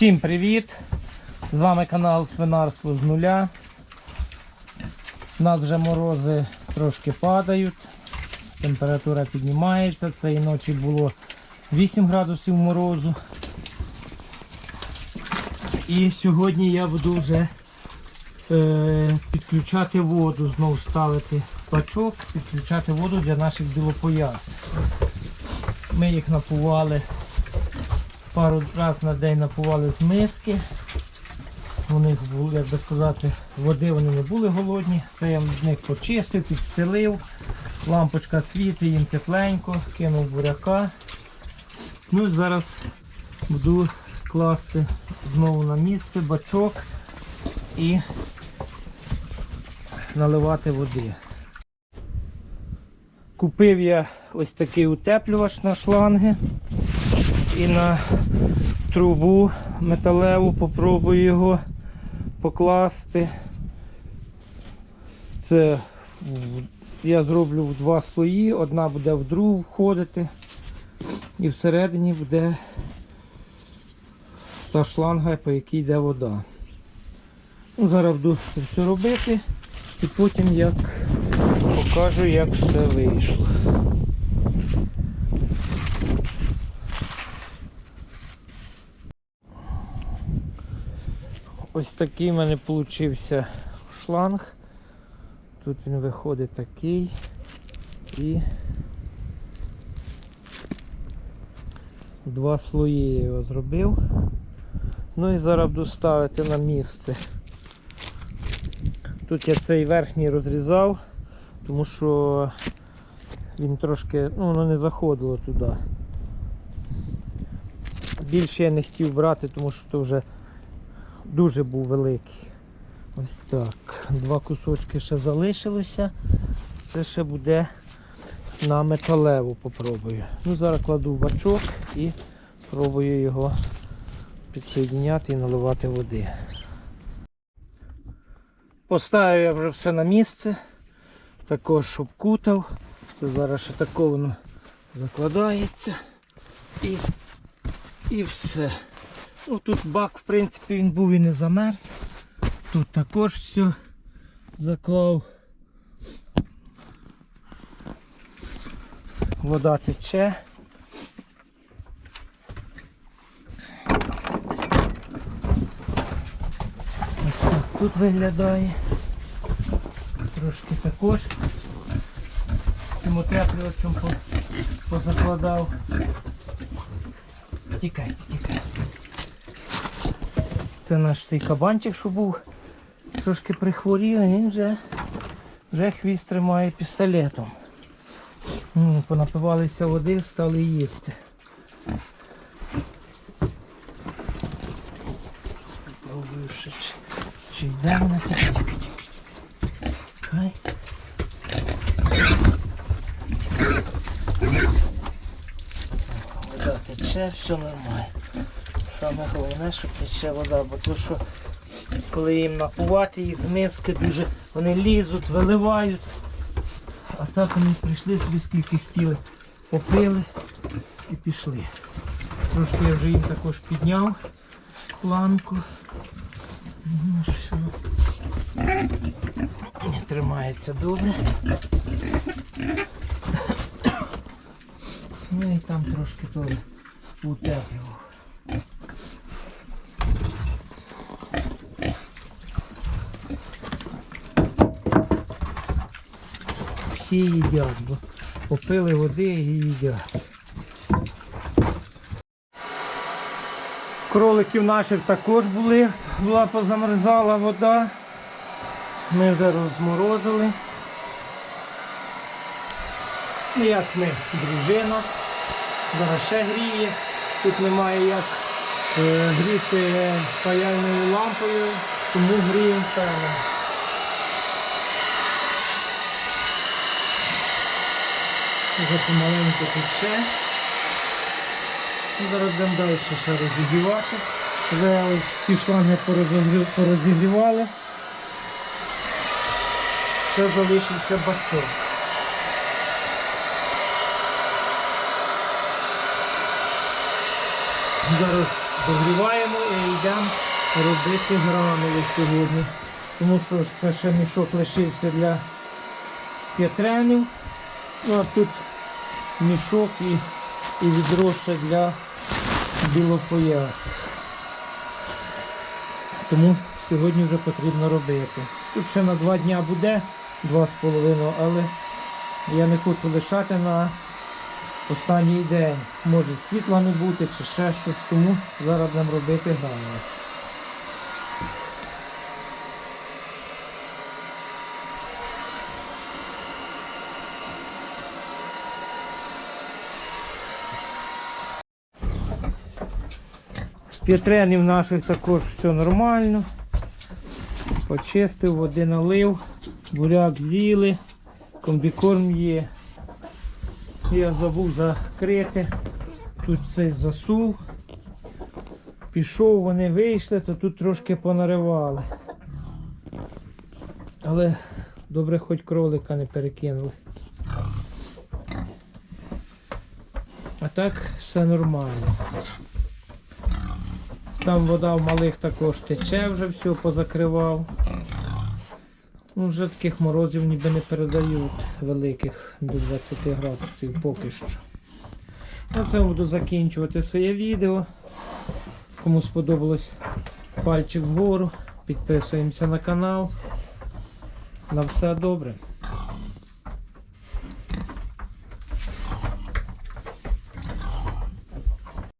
Всім привіт! З вами канал Свинарство з нуля. У нас вже морози трошки падають, температура піднімається. Цієї ночі було 8 градусів морозу. І сьогодні я буду вже е, підключати воду, знову ставити бачок, підключати воду для наших білопояс. Ми їх напували пару разів на день напували з миски. У них було, як би сказати, води вони не були голодні. Це я з них почистив, підстелив. Лампочка світить, їм тепленько, кинув буряка. Ну зараз буду класти знову на місце бачок і наливати води. Купив я ось такий утеплювач на шланги і на трубу металеву попробую його покласти. Це я зроблю в два слої, одна буде в другу входити і всередині буде та шланга, по якій йде вода. Ну, зараз буду все робити і потім як покажу, як все вийшло. Ось такий в мене получився шланг. Тут він виходить такий і два слої я його зробив. Ну і зараз буду ставити на місце. Тут я цей верхній розрізав, тому що він трошки, ну воно не заходило туди. Більше я не хотів брати, тому що то вже дуже був великий. Ось так. Два кусочки ще залишилося. Це ще буде на металеву попробую. Ну, зараз кладу бачок і пробую його підсоєдняти і наливати води. Поставив я вже все на місце. Також обкутав. Це зараз ще тако воно закладається. І, і все. Ну, тут бак, в принципі, він був і не замерз. Тут також все заклав. Вода тече. Ось так тут виглядає. Трошки також цим утеплювачем по- позакладав. Тікайте, тікайте. Це наш цей кабанчик, що був трошки прихворів, він вже, вже хвіст тримає пістолетом. Ну, понапивалися води, стали їсти. Спробую ще чи, йде вона. Хай. Вода тече, все нормально. Саме головне, що тече вода, бо то що коли їм напувати їх з миски, дуже вони лізуть, виливають. А так вони прийшли собі скільки хотіли, попили і пішли. Трошки я вже їм також підняв планку. Ну, все. Тримається добре. Ну і там трошки теж утеплював. Всі їдять, бо попили води і їдять. Кроликів наших також були, була позамерзала вода. Ми вже розморозили. Ну, Як ми, дружина, зараз ще гріє. Тут немає як е, гріти паяльною лампою, тому гріємо певно. Вже помаленьку тече. Зараз будемо далі ще розігрівати. Вже ці шланги порозігрівали. Ще залишився бачок. Зараз догріваємо і йдемо робити гранули сьогодні. Тому що це ще мішок лишився для п'ятренів. Ну а тут мішок і, і відро ще для білопоясих. Тому сьогодні вже потрібно робити. Тут ще на два дня буде, два з половиною, але я не хочу лишати на останній день. Може світла не бути чи ще щось, тому зараз будемо робити гранули. П'ятренів наших також все нормально. Почистив, води налив, буряк з'їли, комбікорм є. Я забув закрити. Тут цей засув. Пішов, вони вийшли, то тут трошки понаривали. Але добре хоч кролика не перекинули. А так все нормально. Там вода в малих також тече, вже все позакривав. Ну, вже таких морозів ніби не передають великих до 20 градусів поки що. На цьому буду закінчувати своє відео. Кому сподобалось пальчик вгору, підписуємося на канал. На все добре.